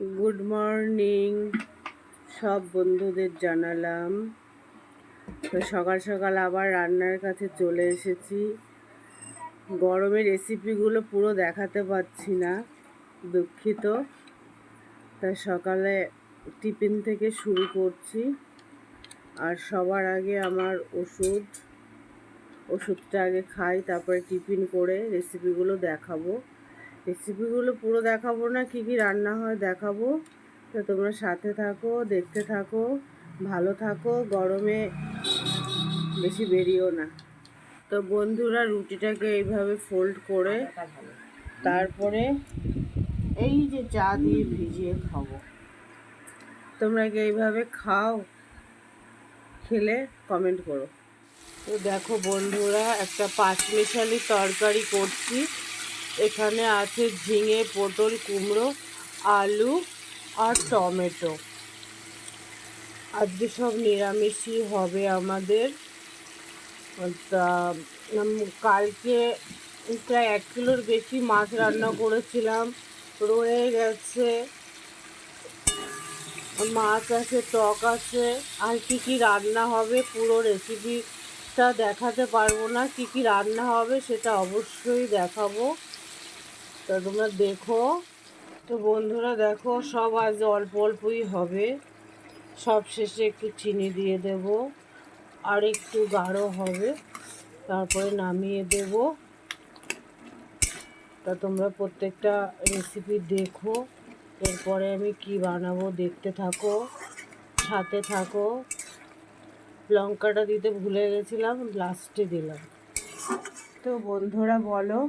Good morning. সব বন্ধুদের জানালাম। তো সকাল সকাল আবার রান্নার কাছে চলে এসেছি। গরমের রেসিপিগুলো পুরো দেখাতে পাচ্ছি না, দুঃখিত। তাই সকালে টিফিন থেকে শুরু করছি। আর সবার আগে আমার ওষুধ, ওষুধটা আগে খাই, তারপরে টিফিন করে রেসিপিগুলো দেখাবো। রেসিপিগুলো পুরো দেখাবো না, কী কী রান্না হয় দেখাবো। তো তোমরা সাথে থাকো, দেখতে থাকো, ভালো থাকো, গরমে বেশি বেরিও না। তো বন্ধুরা রুটিটাকে এইভাবে ফোল্ড করে তারপরে এই যে চা দিয়ে ভিজিয়ে খাব। তোমরা কি এইভাবে খাও, খেলে কমেন্ট করো। তো দেখো বন্ধুরা, একটা পাঁচমিশালি তরকারি করছি। এখানে আছে ঝিঙে, পটল, কুমড়ো, আলু আর টমেটো। আজকে সব নিরামিষই হবে আমাদের। তা কালকে প্রায় এক কিলোর বেশি মাছ রান্না করেছিলাম। রয়ে গেছে। মাছ আছে, টক আছে। আর কি কি রান্না হবে পুরো রেসিপিটা দেখাতে পারব না। কি কি রান্না হবে সেটা অবশ্যই দেখাবো। তা তোমরা দেখো। তো বন্ধুরা দেখো, সব আজ অল্প অল্পই হবে। সব শেষে একটু চিনি দিয়ে দেব, আর একটু গাঢ় হবে। তারপরে নামিয়ে দেব। তা তোমরা প্রত্যেকটা রেসিপি দেখো। এরপরে আমি কি বানাবো দেখতে থাকো, সাথে থাকো। লঙ্কাটা দিতে ভুলে গেছিলাম লাস্টে দিলাম। তো বন্ধুরা বলো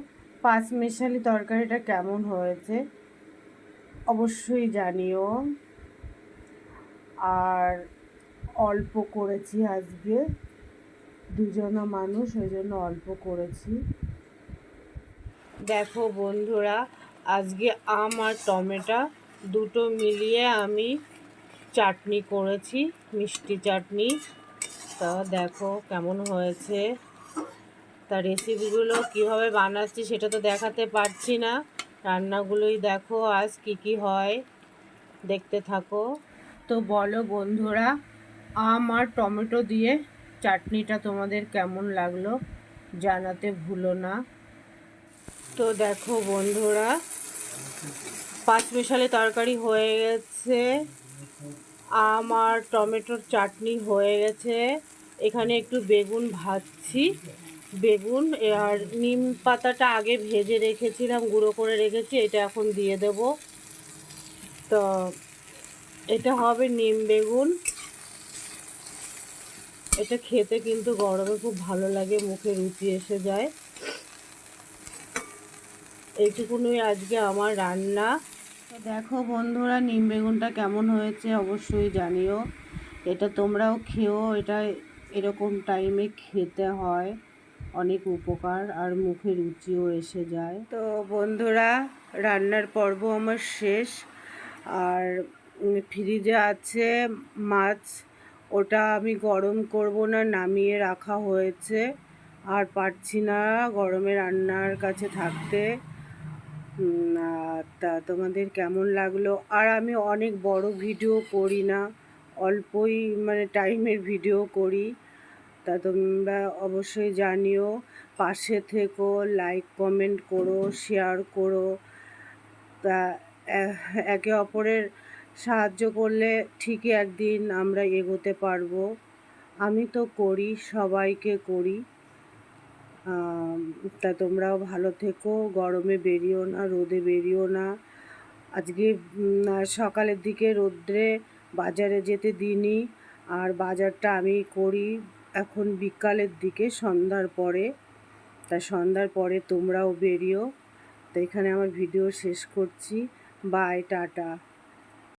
পাঁচ মেশালি তরকারিটা কেমন হয়েছে? অবশ্যই জানিও। আর অল্প করেছি আজকে। দুজনা মানুষ, ওই জন্য অল্প করেছি। দেখো বন্ধুরা, আজকে আম আর টমেটো দুটো মিলিয়ে আমি চাটনি করেছি, মিষ্টি চাটনি। তা দেখো কেমন হয়েছে। তা রেসিপিগুলো কীভাবে বানাচ্ছি সেটা তো দেখাতে পারছি না। রান্নাগুলোই দেখো আজ কি কি হয়। দেখতে থাকো। তো বলো বন্ধুরা, আম আর টমেটো দিয়ে চাটনিটা তোমাদের কেমন লাগল জানাতে ভুলো না। তো দেখো বন্ধুরা, পাঁচ মিশালি তরকারি হয়ে গেছে। আম আর টমেটোর চাটনি হয়ে গেছে। এখানে একটু বেগুন ভাজছি। বেগুন, আর নিম পাতাটা আগে ভেজে রেখেছিলাম, গুঁড়ো করে রেখেছি, এটা এখন দিয়ে দেব। তো এটা হবে নিম বেগুন। এটা খেতে কিন্তু গরমে খুব ভালো লাগে, মুখে রুচি এসে যায়। এইটুকুনই আজকে আমার রান্না। দেখো বন্ধুরা, নিম বেগুনটা কেমন হয়েছে অবশ্যই জানিও। এটা তোমরাও খেও, এটা এরকম টাইমে খেতে হয়। অনেক উপকার আর মুখে রুচিও এসে যায়। তো বন্ধুরা, রান্নার পর্ব আমার শেষ। আর ফ্রিজে আছে মাছ, ওটা আমি গরম করব না, নামিয়ে রাখা হয়েছে। আর পারছি না গরমে রান্নার কাছে থাকতে। তা তোমাদের কেমন লাগল? আর আমি অনেক বড় ভিডিও করি না, অল্পই মানে টাইমের ভিডিও করি। তা তোমরা অবশ্যই জানিও। পাশে থেকো লাইক কমেন্ট করো শেয়ার করো। তা একে অপরের সাহায্য করলে ঠিকই একদিন আমরা এগোতে পারব। আমি তো করি, সবাইকে করি। তা তোমরাও ভালো থেকো, গরমে বেরিও না, রোদে বেরিও না। আজকে সকালের দিকে রোদ্রে বাজারে যেতে দিইনি আর বাজারটা আমি করি। এখন বিকালের দিকে, সন্ধ্যার পরে। তা সন্ধ্যার পরে তোমরাও বেরিও। তো এখানে আমার ভিডিও শেষ করছি। Bye, tata.